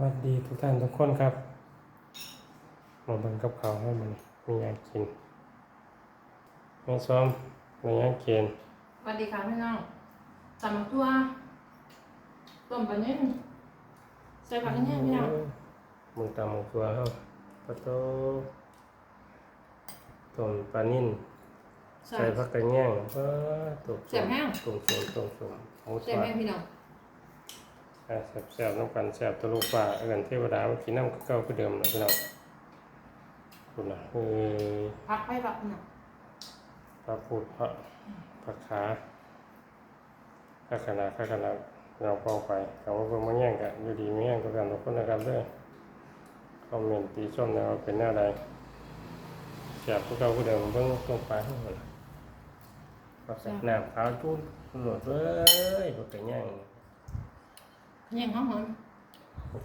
วัสดีทุกท่านทุกคนครับมาเบิ่งกับเขาวให้มันมีอยางกินแม่ซ้อมมีอยางกินสวัสดีค่ะพี่น้องตำมักตัวต้มปลาเน่นใส่ผักแห้งพี่น้องมึงตำมึงตัวเฮาปะโตต้มปลานิ่นใส่ใส่ผักกระแยงเออตุ่มเสียบแห้งตุ่มตุ่มตุ่มตุ่มหมูใส่ทอดแห้งพี่น้องอะ แซ่บๆน้ำกันแซ่บตะลุป่าเอิ้นเทวดาเมากินน้ำคือเก่าคือเดิมนะพี่น้องคุณนะเออพักไปพักพี่น้พระพุทธพระพระขาข้าขนาดข้าขนาดเราเป้าไปเขาว่าเพิ่งมาแย่งกันอยู่ดีไม่แย่งกันทุกคนนะครับเด้อคอมเมนต์ตีชมนะว่าเป็นแนวใดแสบพวกเราผู้เดิมเพิ่งลงไปข้างบนก็ใส่น้ำขาวจุ้นหลดเลยพวกเป็นแย่ง แห้งหอมหอม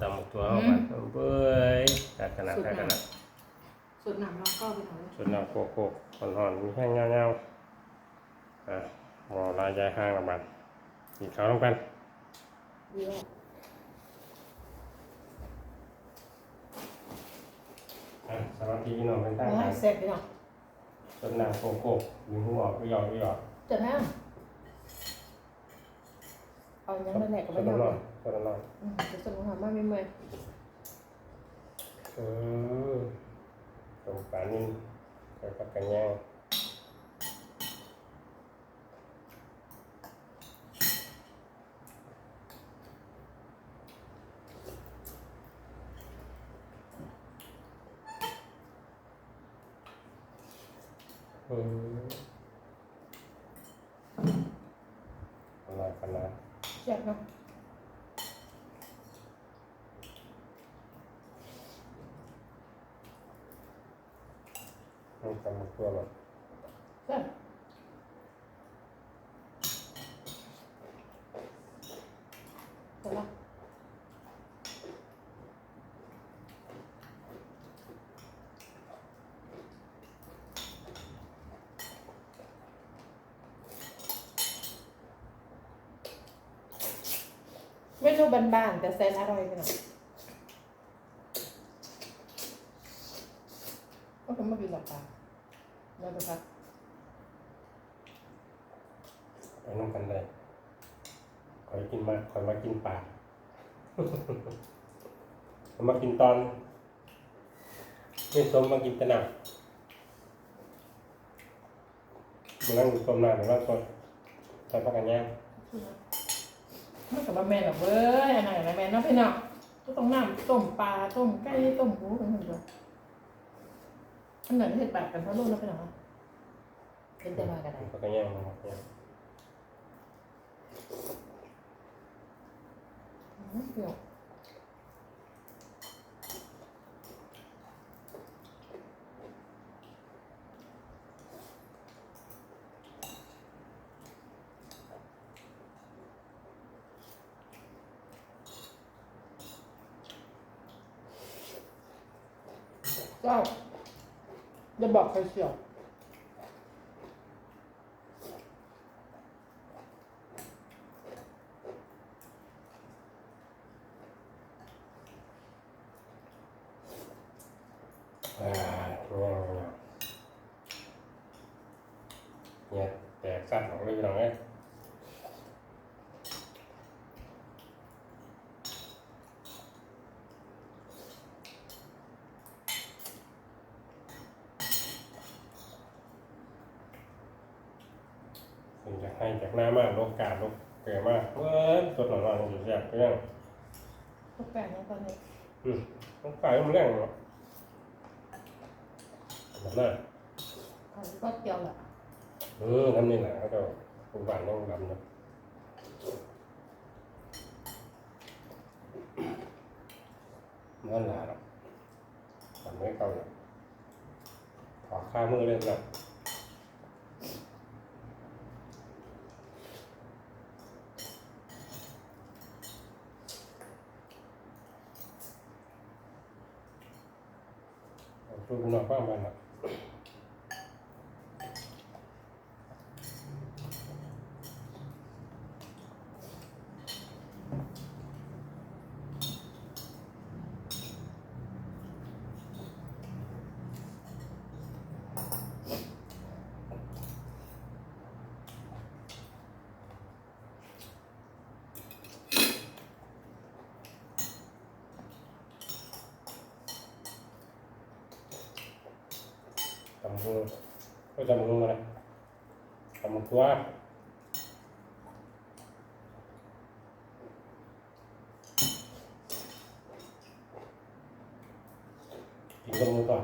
ตำหมกตัวเข้าไปเบ้ยข้าขนาดข้าขนาดสูตรหนังเราก็พี่น้องส่วนน้ำโคกโคกหอนๆมีแห้งเงาๆอะรอลายใจห้างละมันกินข้าวร่วมกันดีแล้วอะสวัสดีพี่น้องเป็นทางโอ้กายรแซ่บพี่น้องส่วนน้ำโคกโคกดึงหัวออกไปหยอกไปหยอกเจ็บแห้ง เอายังไม่แหลกก็ส่ไม่วนยอน้มอยส่วนน้อยอืมจะส่งหามาไม่เมื่อยเออตรงปลานิ่มใส่ปลากระแยงเอออะไรกันนะ แซ่บเนาะ ต้องทำตัวแบบ แซ่บเสร็จแล้ว เมนูบ้านๆแต่แสนอร่อยพี่น้องก็ผมมากินหลับตาแล้วดูครับไปน้ำกันเลยคอยกินมาคอยมากินปลาคอยมากินตอนไม่สมมากินต่หนักมานั่งต้มน้ำหรือว่าต้นใส่ผักกันย่าง มันกับว่าแม่หรอกเว้ยอันไหนนะแม่เน้องพี่น้องก็ต้องน้ำต้มปลาต้มไก่ต้มหมูกันหมดเลยอันไหนที่เห็ดปากกันเพราะลูกแล้วพี่น้องเป็นแต่มากันได้ผักกันย่างผักกันย่างอืมเปรี้ยว เจ้าอย่าบอกใครเชียวอ่าย่างย่างเนี่ยแตกสั้นออกเลยพี่น้องเอ้ยสิ่งจาก ให้จากหน้ามากโลกกาดโลกเกิดมากเมื่อตัวหนอนๆอยู่แซ่บเรื่องทุกแปลงนะตอนนี้อืมต้องขายมันแรงเนาะแบบนั้นเขาก็เกี่ยวแหละเออทำนี่แหละเขาจะผู้บ้านต้องทำเนาะนั่นแหละเนาะทำไม่เก่าเนาะขอค่ามือเลยนะช่วยคุณน้องบ้างบ้างนะำมือ ก็จำมือมาเลยทำมือตัวกินกับมือก่อน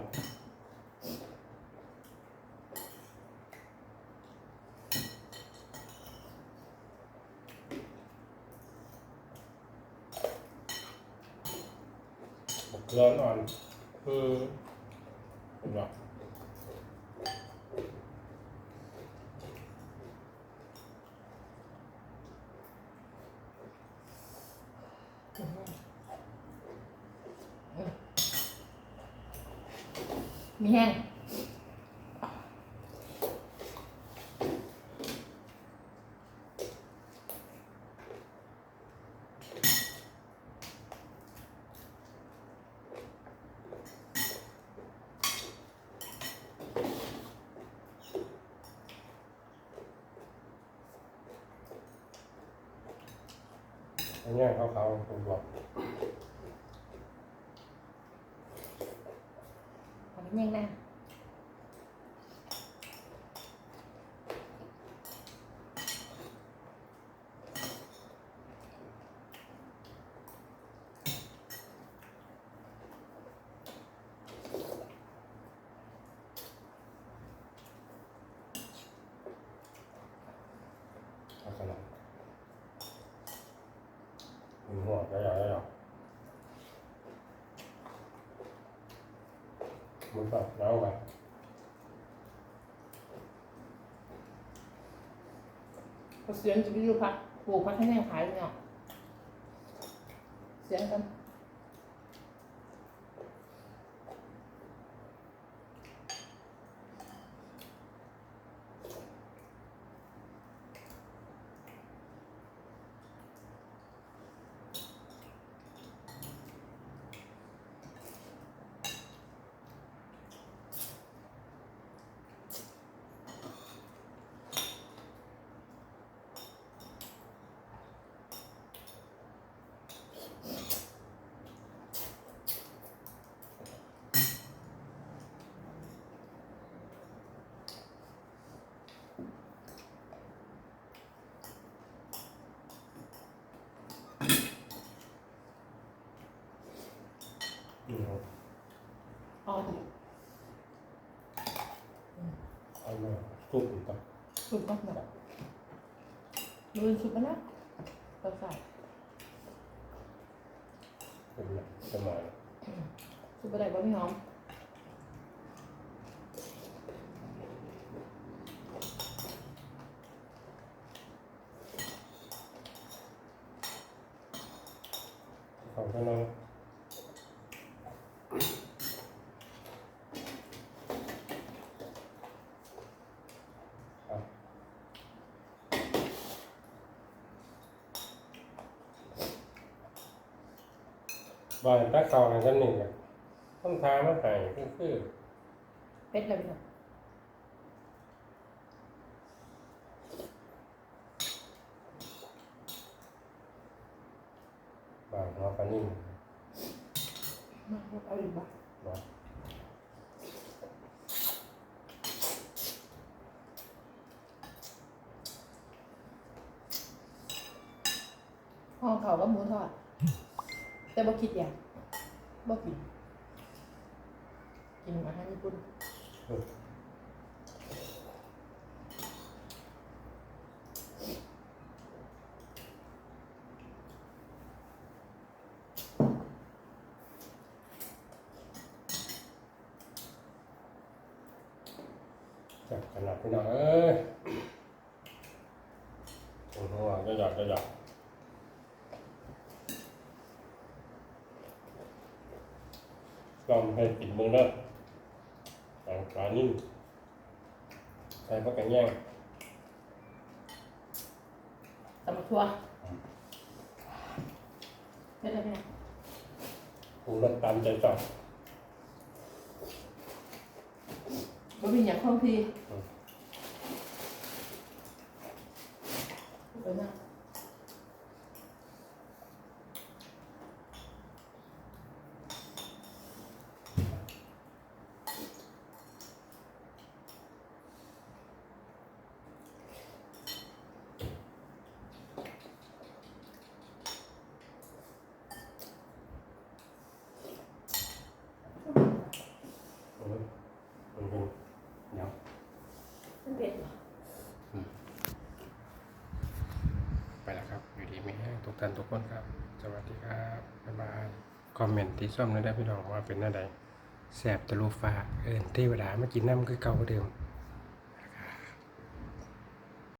ร้อนอ่อนคือเป็นแบบ มีแห้งอันเนี้ยเขาเขาผมบอก อันนี้แห้งแน่ เอาขนาดมีหัวได้หรอได้หรอ มับบแล้วไปก็เสียงจะไปอยู่พักปลูกพักให้แน่ขายเนี่ยเสียงกัน อืมอ๋อดิเอามาทุบอีกต่อสุดมากแบบดูสุดไปนะเราใส่เป็นแบบสมัยสุดไปไหนบ้างพี่หอมของท่านน้อง บ้านตาเขาในชั้นหนึ่งอะต้นทางมาใหายคือคือเป็ดเลยพี่หอมบ้านหัวปลานิ่มมาเอาอีกบ้างเนาะห่อเขาวก็หมูทอด แต่บ่คิดอย่างบ่กินกินอาหารญี่ปุ่นจับขนาดพี่น้องเอ้ยโอ้โหจะหยอดจะหยอด ลองให้ปิดมือเด้อแองปลานิ่มใส่พักกันแย่งตำบักทั่วเป็ดเลยพี่หอมปรุงรสตามใจชอบบ่มีอย่างของพี่เออนะ ไปแล้วครับ อยู่ดีไม่แห้งทุกท่านทุกคนครับ สวัสดีครับ บ๊ายบาย คอมเมนต์ที่ส้มนั้นได้พี่น้องว่าเป็นอะไรใดแสบตะลูฟ้า เอินเทวดามากินน้ำคือเก่าเดิม